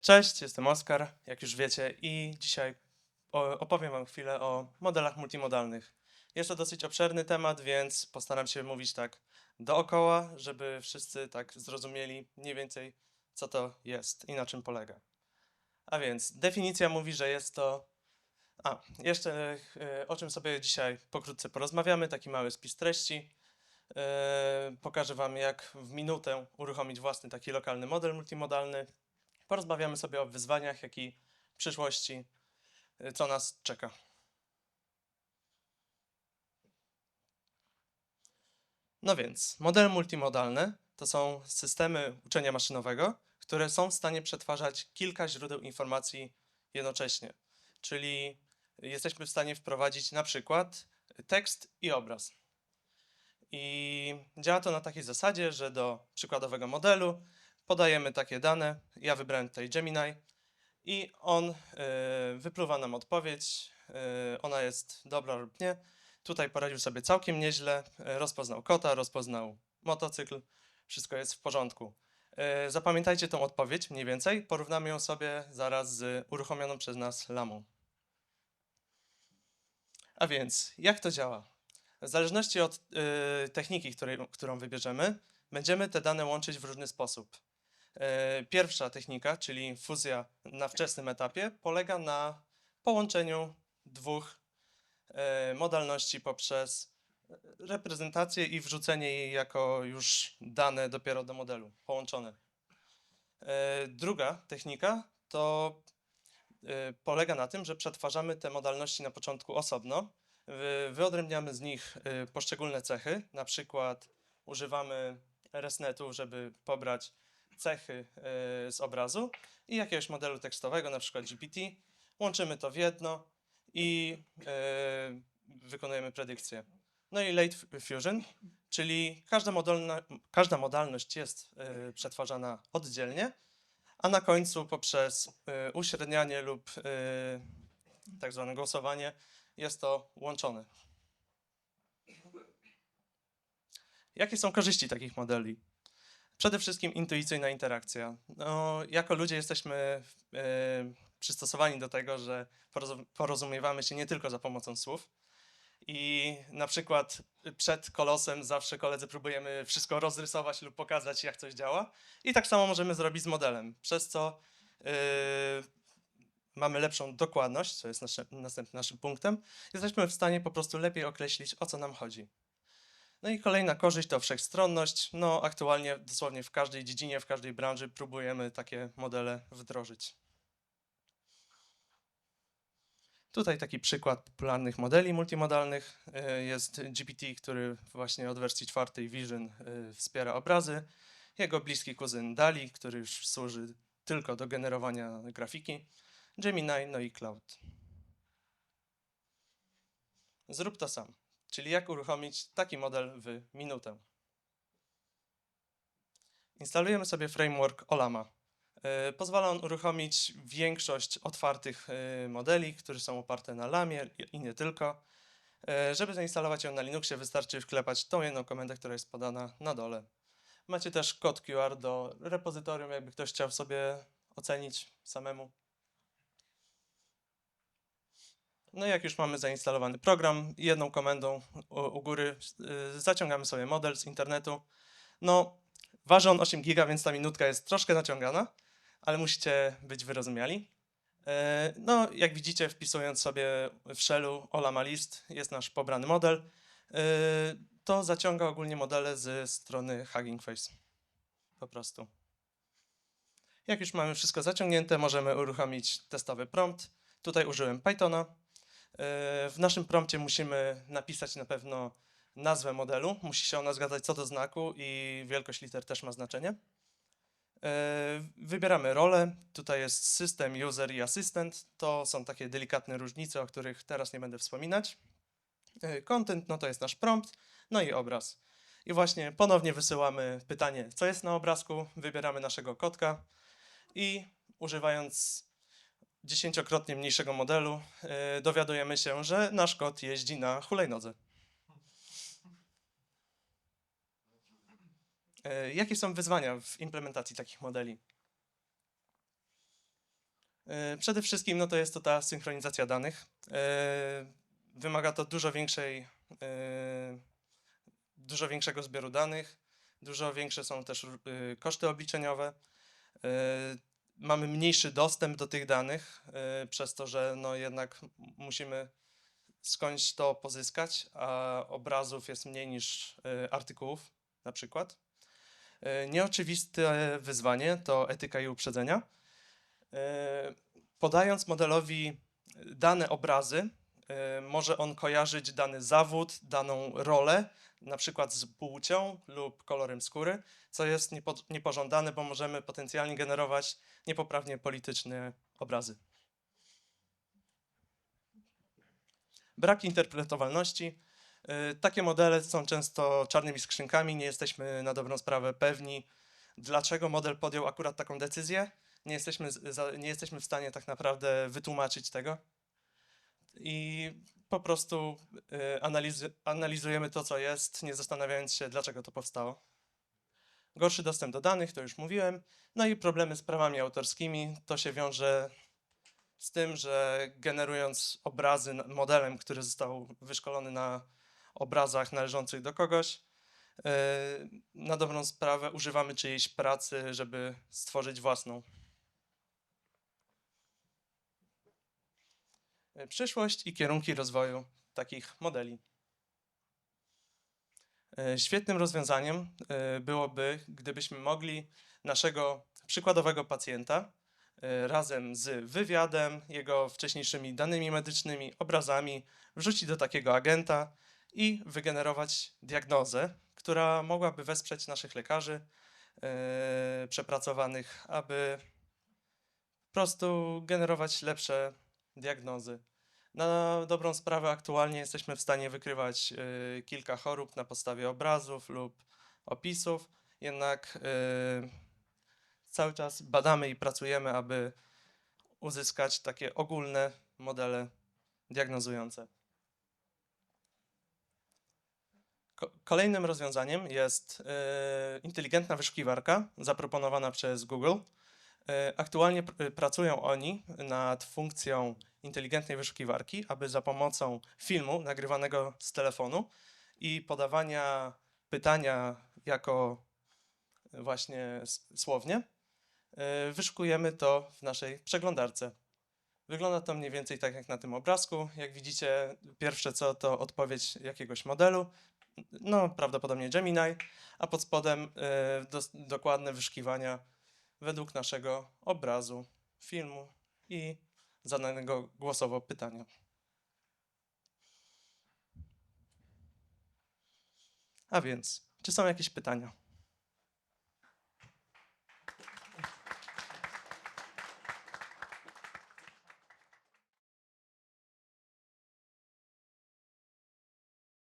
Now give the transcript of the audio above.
Cześć, jestem Oskar, jak już wiecie, i dzisiaj opowiem Wam chwilę o modelach multimodalnych. Jest to dosyć obszerny temat, więc postaram się mówić tak dookoła, żeby wszyscy tak zrozumieli mniej więcej, co to jest i na czym polega. A więc definicja mówi, że jest to. A, jeszcze e, o czym sobie dzisiaj pokrótce porozmawiamy, taki mały spis treści. E, Pokażę Wam, jak w minutę uruchomić własny taki lokalny model multimodalny. Porozmawiamy sobie o wyzwaniach, jak i przyszłości, y, co nas czeka. No więc, modele multimodalne to są systemy uczenia maszynowego, które są w stanie przetwarzać kilka źródeł informacji jednocześnie. Czyli jesteśmy w stanie wprowadzić na przykład tekst i obraz. I działa to na takiej zasadzie, że do przykładowego modelu podajemy takie dane. Ja wybrałem tutaj Gemini i on y, wypluwa nam odpowiedź. y, ona jest dobra lub nie. Tutaj poradził sobie całkiem nieźle. y, Rozpoznał kota, rozpoznał motocykl. Wszystko jest w porządku. Zapamiętajcie tą odpowiedź mniej więcej. Porównamy ją sobie zaraz z uruchomioną przez nas lamą. A więc, jak to działa? W zależności od techniki, której, którą wybierzemy, będziemy te dane łączyć w różny sposób. E, Pierwsza technika, czyli fuzja na wczesnym etapie, polega na połączeniu dwóch e, modalności poprzez reprezentację i wrzucenie jej jako już dane dopiero do modelu, połączone. E, Druga technika to polega na tym, że przetwarzamy te modalności na początku osobno, wy- wyodrębniamy z nich poszczególne cechy, na przykład używamy ResNetu, żeby pobrać cechy e, z obrazu i jakiegoś modelu tekstowego, na przykład GPT. Łączymy to w jedno i e, wykonujemy predykcję. No i Late Fusion, czyli każda, modalna, każda modalność jest e, przetwarzana oddzielnie, a na końcu poprzez uśrednianie lub tak zwane głosowanie jest to łączone. Jakie są korzyści takich modeli? Przede wszystkim intuicyjna interakcja. No, jako ludzie jesteśmy e, przystosowani do tego, że porozum- porozumiewamy się nie tylko za pomocą słów. I na przykład przed kolosem zawsze koledzy próbujemy wszystko rozrysować lub pokazać, jak coś działa. I tak samo możemy zrobić z modelem, przez co e, mamy lepszą dokładność, co jest nasze, następnym naszym punktem. Jesteśmy w stanie po prostu lepiej określić, o co nam chodzi. No i kolejna korzyść to wszechstronność. No aktualnie dosłownie w każdej dziedzinie, w każdej branży próbujemy takie modele wdrożyć. Tutaj taki przykład popularnych modeli multimodalnych. y, Jest GPT, który właśnie od wersji czwartej Vision y, wspiera obrazy. Jego bliski kuzyn DALI, który już służy tylko do generowania grafiki. Gemini, no i Cloud. Zrób to sam czyli jak uruchomić taki model w minutę. Instalujemy sobie framework Olama. E, Pozwala on uruchomić większość otwartych e, modeli, które są oparte na Lamie i- nie tylko. E, Żeby zainstalować ją na Linuxie wystarczy wklepać tą jedną komendę, która jest podana na dole. Macie też kod QR do repozytorium, jakby ktoś chciał sobie ocenić samemu. No jak już mamy zainstalowany program, jedną komendą u, u góry y, zaciągamy sobie model z internetu. No, waży on 8 giga, więc ta minutka jest troszkę naciągana, ale musicie być wyrozumiali. E, No, jak widzicie, wpisując sobie w shellu Olama list, jest nasz pobrany model. E, To zaciąga ogólnie modele ze strony Hugging Face. Po prostu. Jak już mamy wszystko zaciągnięte, możemy uruchomić testowy prompt. Tutaj użyłem Pythona. W naszym prompcie musimy napisać na pewno nazwę modelu. Musi się ona zgadzać co do znaku i wielkość liter też ma znaczenie. Wybieramy rolę. Tutaj jest system, user i asystent. To są takie delikatne różnice, o których teraz nie będę wspominać. Content, no to jest nasz prompt, no i obraz. I właśnie ponownie wysyłamy pytanie, co jest na obrazku, wybieramy naszego kotka i używając dziesięciokrotnie mniejszego modelu, yy, dowiadujemy się, że nasz kot jeździ na hulajnodze. Yy, Jakie są wyzwania w implementacji takich modeli? E, Przede wszystkim no to jest to ta synchronizacja danych. Wymaga to dużo większej, dużo większego zbioru danych, dużo większe są też koszty obliczeniowe. Mamy mniejszy dostęp do tych danych, e, przez to, że no jednak musimy skądś to pozyskać, a obrazów jest mniej niż e, artykułów na przykład. E, Nieoczywiste wyzwanie to etyka i uprzedzenia. Podając modelowi dane obrazy, może on kojarzyć dany zawód, daną rolę, na przykład z płcią lub kolorem skóry, co jest niepo- niepożądane, bo możemy potencjalnie generować niepoprawnie polityczne obrazy. Brak interpretowalności. Y, Takie modele są często czarnymi skrzynkami, nie jesteśmy na dobrą sprawę pewni, dlaczego model podjął akurat taką decyzję. Nie jesteśmy, nie jesteśmy w stanie tak naprawdę wytłumaczyć tego. I po prostu y, analizy, analizujemy to, co jest, nie zastanawiając się, dlaczego to powstało. Gorszy dostęp do danych, to już mówiłem. No i problemy z prawami autorskimi. To się wiąże z tym, że generując obrazy modelem, który został wyszkolony na obrazach należących do kogoś, yy, na dobrą sprawę używamy czyjejś pracy, żeby stworzyć własną. Przyszłość i kierunki rozwoju takich modeli. Yy, Świetnym rozwiązaniem yy, byłoby, gdybyśmy mogli naszego przykładowego pacjenta razem z wywiadem, jego wcześniejszymi danymi medycznymi, obrazami, wrzucić do takiego agenta i wygenerować diagnozę, która mogłaby wesprzeć naszych lekarzy przepracowanych, aby po prostu generować lepsze diagnozy. Na dobrą sprawę aktualnie jesteśmy w stanie wykrywać y, kilka chorób na podstawie obrazów lub opisów, jednak y, cały czas badamy i pracujemy, aby uzyskać takie ogólne modele diagnozujące. Ko- Kolejnym rozwiązaniem jest e, inteligentna wyszukiwarka zaproponowana przez Google. E, Aktualnie pr- pracują oni nad funkcją inteligentnej wyszukiwarki, aby za pomocą filmu nagrywanego z telefonu i podawania pytania jako właśnie słownie, e, wyszukujemy to w naszej przeglądarce. Wygląda to mniej więcej tak jak na tym obrazku. Jak widzicie, pierwsze co to odpowiedź jakiegoś modelu, no prawdopodobnie Gemini, a pod spodem e, dos- dokładne wyszukiwania według naszego obrazu, filmu i zadanego głosowo pytania. A więc, czy są jakieś pytania?